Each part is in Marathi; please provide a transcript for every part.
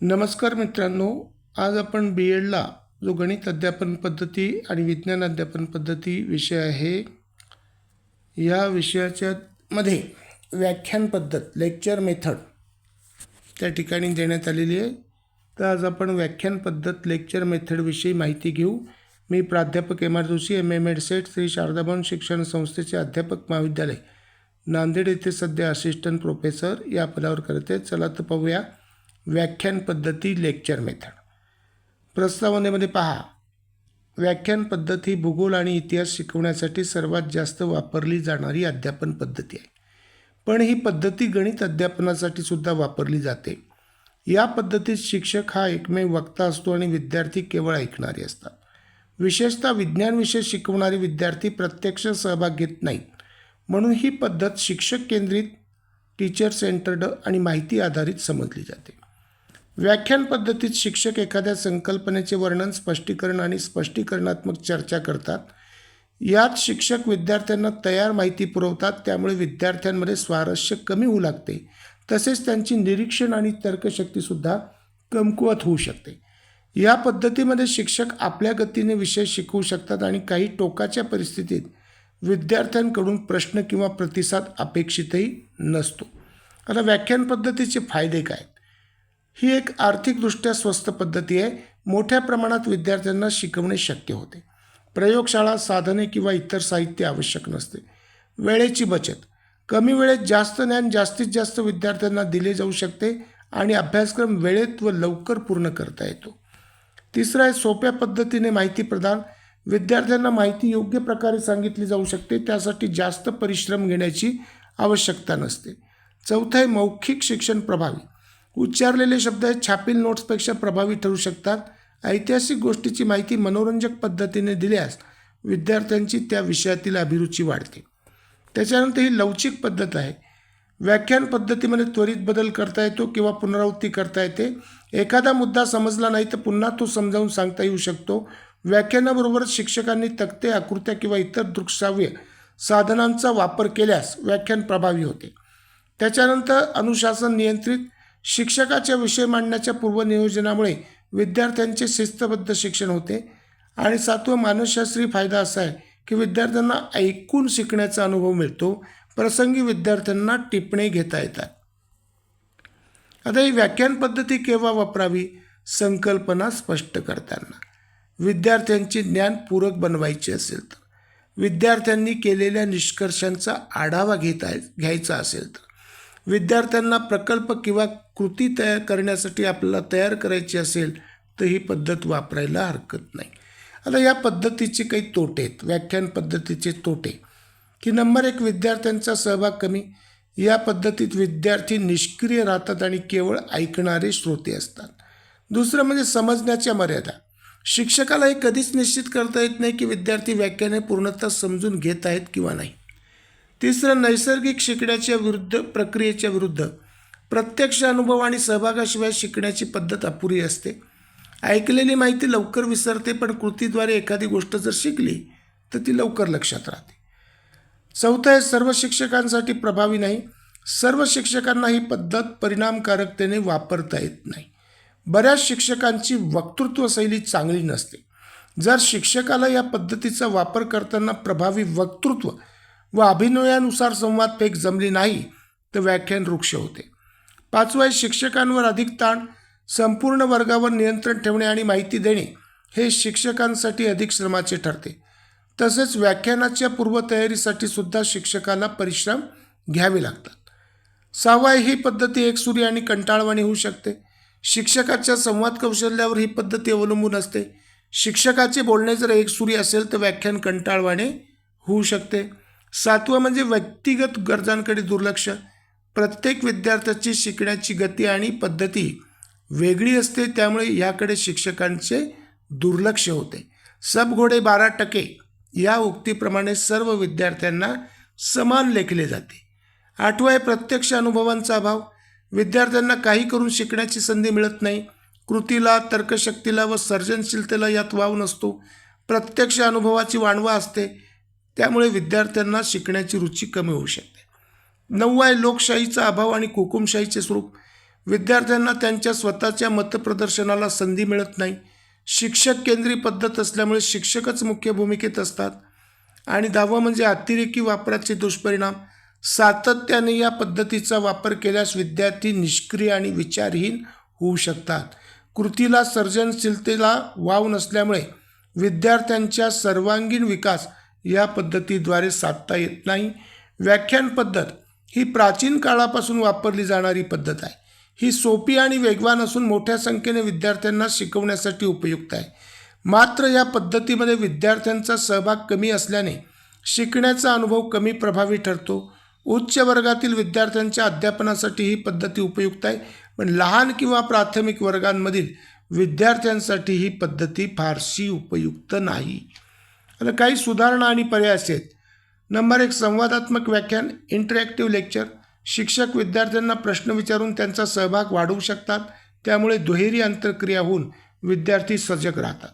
नमस्कार मित्रांनो आज आपण बी एडला जो गणित अध्यापन पद्धती आणि विज्ञान अध्यापन पद्धती विषय आहे या विषयाच्या मध्ये व्याख्यान पद्धत लेक्चर मेथड त्या ठिकाणी देण्यात आलेली आहे. तर आज आपण व्याख्यान पद्धत लेक्चर मेथडविषयी माहिती घेऊ. मी प्राध्यापक M R Joshi M M Ed SET Shri Sharadabhavan शिक्षण संस्थेचे अध्यापक महाविद्यालय. नांदेड येथे सध्या असिस्टंट प्रोफेसर या पदावर करते चला तर पाहूया. व्याख्यान पद्धती लेक्चर मेथड प्रस्तावनेमध्ये पहा. व्याख्यान पद्धत ही भूगोल आणि इतिहास शिकवण्यासाठी सर्वात जास्त वापरली जाणारी अध्यापन पद्धती आहे. पण ही पद्धती गणित अध्यापनासाठी सुद्धा वापरली जाते. या पद्धतीत शिक्षक हा एकमेव वक्ता असतो आणि विद्यार्थी केवळ ऐकणारे असतात. विशेषतः विज्ञानविषय शिकवणारे विद्यार्थी प्रत्यक्ष सहभाग घेत नाहीत. म्हणून ही पद्धत शिक्षक केंद्रित टीचर सेंटर्ड आणि माहिती आधारित समजली जाते. व्याख्यान पद्धतीत शिक्षक एखाद्या संकल्पनेचे वर्णन स्पष्टीकरण आणि स्पष्टीकरणात्मक चर्चा करतात. यात शिक्षक विद्यार्थ्यांना तयार माहिती पुरवतात त्यामुळे विद्यार्थ्यांमध्ये स्वारस्य कमी होऊ लागते. तसेच त्यांची निरीक्षण आणि तर्कशक्तीसुद्धा कमकुवत होऊ शकते. या पद्धतीमध्ये शिक्षक आपल्या गतीने विषय शिकवू शकतात आणि काही टोकाच्या परिस्थितीत विद्यार्थ्यांकडून प्रश्न किंवा प्रतिसाद अपेक्षितही नसतो. आता व्याख्यान पद्धतीचे फायदे काय? ही एक आर्थिकदृष्ट्या स्वस्त पद्धती आहे. मोठ्या प्रमाणात विद्यार्थ्यांना शिकवणे शक्य होते. प्रयोगशाळा साधने किंवा इतर साहित्य आवश्यक नसते. वेळेची बचत. कमी वेळेत जास्त ज्ञान जास्तीत जास्त विद्यार्थ्यांना दिले जाऊ शकते आणि अभ्यासक्रम वेळेत व लवकर पूर्ण करता येतो. तिसरं आहे सोप्या पद्धतीने माहिती प्रदान. विद्यार्थ्यांना माहिती योग्य प्रकारे सांगितली जाऊ शकते. त्यासाठी जास्त परिश्रम घेण्याची आवश्यकता नसते. चौथं आहे मौखिक शिक्षण प्रभावी. उच्चारलेले शब्द हे छापील नोट्सपेक्षा प्रभावी ठरू शकतात. ऐतिहासिक गोष्टीची माहिती मनोरंजक पद्धतीने दिल्यास विद्यार्थ्यांची त्या विषयातील अभिरुची वाढते. त्याच्यानंतर ही लवचिक पद्धत आहे. व्याख्यान पद्धतीमध्ये त्वरित बदल करता येतो किंवा पुनरावृत्ती करता येते. एखादा मुद्दा समजला नाही तर पुन्हा तो समजावून सांगता येऊ शकतो. व्याख्यानाबरोबरच शिक्षकांनी तक्ते आकृत्या किंवा इतर दृकश्राव्य साधनांचा वापर केल्यास व्याख्यान प्रभावी होते. त्याच्यानंतर अनुशासन नियंत्रित शिक्षकाच्या विषय मांडण्याच्या पूर्वनियोजनामुळे विद्यार्थ्यांचे शिस्तबद्ध शिक्षण होते. आणि सातवं मानसशास्त्रीय फायदा असा आहे की विद्यार्थ्यांना ऐकून शिकण्याचा अनुभव मिळतो. प्रसंगी विद्यार्थ्यांना टिपणे घेता येतात. आता ही व्याख्यान पद्धती केव्हा वापरावी? संकल्पना स्पष्ट करताना. विद्यार्थ्यांचे ज्ञान पूरक बनवायचे असेल तर. विद्यार्थ्यांनी केलेल्या निष्कर्षांचा आढावा घेता घ्यायचा असेल तर. विद्यार्थ्यांना प्रकल्प किंवा कृती तयार करण्यासाठी आपल्याला तयार करायची असेल तर ही पद्धत वापरायला हरकत नाही. आता या पद्धतीचे काही तोटे आहेत व्याख्यान पद्धतीचे तोटे. की नंबर एक विद्यार्थ्यांचा सहभाग कमी. या पद्धतीत विद्यार्थी निष्क्रिय राहतात आणि केवळ ऐकणारे श्रोते असतात. दुसरं म्हणजे समजण्याच्या मर्यादा. शिक्षकाला हे कधीच निश्चित करता येत नाही की विद्यार्थी व्याख्याने पूर्णतः समजून घेत आहेत किंवा नाही. तिसरं नैसर्गिक शिकण्याच्या विरुद्ध प्रक्रियेच्या विरुद्ध. प्रत्यक्ष अनुभव आणि सहभागाशिवाय शिकण्याची पद्धत अपुरी असते. ऐकलेली माहिती लवकर विसरते पण कृतीद्वारे एखादी गोष्ट जर शिकली तर ती लवकर लक्षात राहते. चौथं आहे सर्व शिक्षकांसाठी प्रभावी नाही. सर्व शिक्षकांना ही पद्धत परिणामकारकतेने वापरता येत नाही. बऱ्याच शिक्षकांची वक्तृत्व शैली चांगली नसते. जर शिक्षकाला या पद्धतीचा वापर करताना प्रभावी वक्तृत्व व अभिनयानुसार संवाद फेक जमली नाही तर व्याख्यान वृक्ष होते. पाचवं आहे शिक्षकांवर अधिक ताण संपूर्ण वर्गावर नियंत्रण ठेवणे आणि माहिती देणे हे शिक्षकांसाठी अधिक श्रमाचे ठरते. तसेच व्याख्यानाच्या पूर्वतयारीसाठी सुद्धा शिक्षकाला परिश्रम घ्यावे लागतात. सहावा ही पद्धती एकसुरी आणि कंटाळवाणी होऊ शकते. शिक्षकाच्या संवाद कौशल्यावर ही पद्धती अवलंबून असते. शिक्षकाचे बोलणे जर एकसुरी असेल तर व्याख्यान कंटाळवाणे होऊ शकते. सातवं म्हणजे व्यक्तिगत गरजांकडे दुर्लक्ष. प्रत्येक विद्यार्थ्याची शिकण्याची गती आणि पद्धती वेगळी असते त्यामुळे याकडे शिक्षकांचे दुर्लक्ष होते. सब घोडे बारा टक्के या उक्तीप्रमाणे सर्व विद्यार्थ्यांना समान लेखले जाते. आठवं आहे प्रत्यक्ष अनुभवांचा अभाव. विद्यार्थ्यांना काही करून शिकण्याची संधी मिळत नाही. कृतीला तर्कशक्तीला व सर्जनशीलतेला यात वाव नसतो. प्रत्यक्ष अनुभवाची वाणवा असते. त्यामुळे विद्यार्थ्यांना शिकण्याची रुची कमी होऊ शकते. नऊ आहे लोकशाहीचा अभाव आणि हुकुमशाहीचे स्वरूप. विद्यार्थ्यांना त्यांच्या स्वतःच्या मतप्रदर्शनाला संधी मिळत नाही. शिक्षक केंद्री पद्धत असल्यामुळे शिक्षकच मुख्य भूमिकेत असतात. आणि दहावं म्हणजे अतिरेकी वापराचे दुष्परिणाम. सातत्याने या पद्धतीचा वापर केल्यास विद्यार्थी निष्क्रिय आणि विचारहीन होऊ शकतात. कृतीला सर्जनशीलतेला वाव नसल्यामुळे विद्यार्थ्यांच्या सर्वांगीण विकास या पद्धतीद्वारे साधता येत नाही. व्याख्यान पद्धत. ही प्राचीन काळापासून वापरली जाणारी पद्धत आहे. ही सोपी आणि वेगवान असून मोठ्या संख्येने विद्यार्थ्यांना शिकवण्यासाठी उपयुक्त आहे. मात्र या पद्धतीमध्ये विद्यार्थ्यांचा सहभाग कमी असल्याने शिकण्याचा अनुभव कमी प्रभावी ठरतो. उच्च वर्गातील विद्यार्थ्यांच्या अध्यापनासाठी ही पद्धती उपयुक्त आहे. पण लहान किंवा प्राथमिक वर्गांमधील विद्यार्थ्यांसाठी ही पद्धती फारशी उपयुक्त नाही. आता काही सुधारणा आणि पर्याय असेल नंबर एक संवादात्मक व्याख्यान इंटरॅक्टिव्ह लेक्चर शिक्षक विद्यार्थ्यांना प्रश्न विचारून त्यांचा सहभाग वाढवू शकतात. त्यामुळे दुहेरी अंतर्क्रिया होऊन विद्यार्थी सजग राहतात.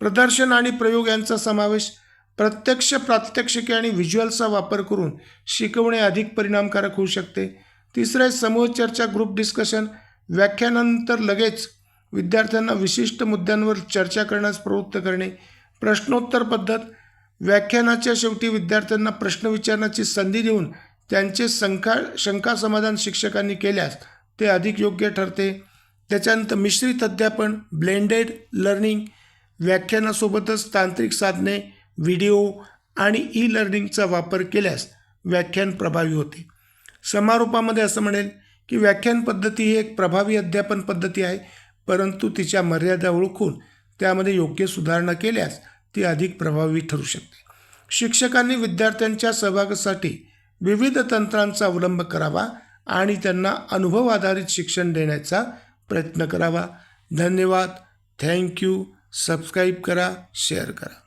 प्रदर्शन आणि प्रयोग यांचा समावेश प्रत्यक्ष प्रात्यक्षिके आणि व्हिज्युअलचा वापर करून शिकवणे अधिक परिणामकारक होऊ शकते. तिसरं समूह चर्चा ग्रुप डिस्कशन व्याख्यानानंतर लगेच विद्यार्थ्यांना विशिष्ट मुद्द्यांवर चर्चा करण्यास प्रवृत्त करणे. प्रश्नोत्तर पद्धत. व्याख्यानाच्या शेवटी विद्यार्थ्यांना प्रश्न विचारण्याची संधी देऊन त्यांचे शंका शंका समाधान शिक्षकांनी केल्यास ते अधिक योग्य ठरते. त्याच्यानंतर मिश्रित अध्यापन ब्लेंडेड लर्निंग व्याख्यानासोबतच तांत्रिक साधने व्हिडिओ आणि ई लर्निंगचा वापर केल्यास व्याख्यान प्रभावी होते. समारोपामध्ये असं म्हणेल की व्याख्यान पद्धती ही एक प्रभावी अध्यापन पद्धती आहे परंतु तिच्या मर्यादा ओळखून त्यामध्ये योग्य सुधारणा केल्यास ती अधिक प्रभावी ठरू शकते. शिक्षकांनी विद्यार्थ्यांच्या सहभागासाठी विविध तंत्रांचा अवलंब करावा आणि त्यांना अनुभव आधारित शिक्षण देण्याचा प्रयत्न करावा. धन्यवाद. थँक्यू. सबस्क्राईब करा शेअर करा.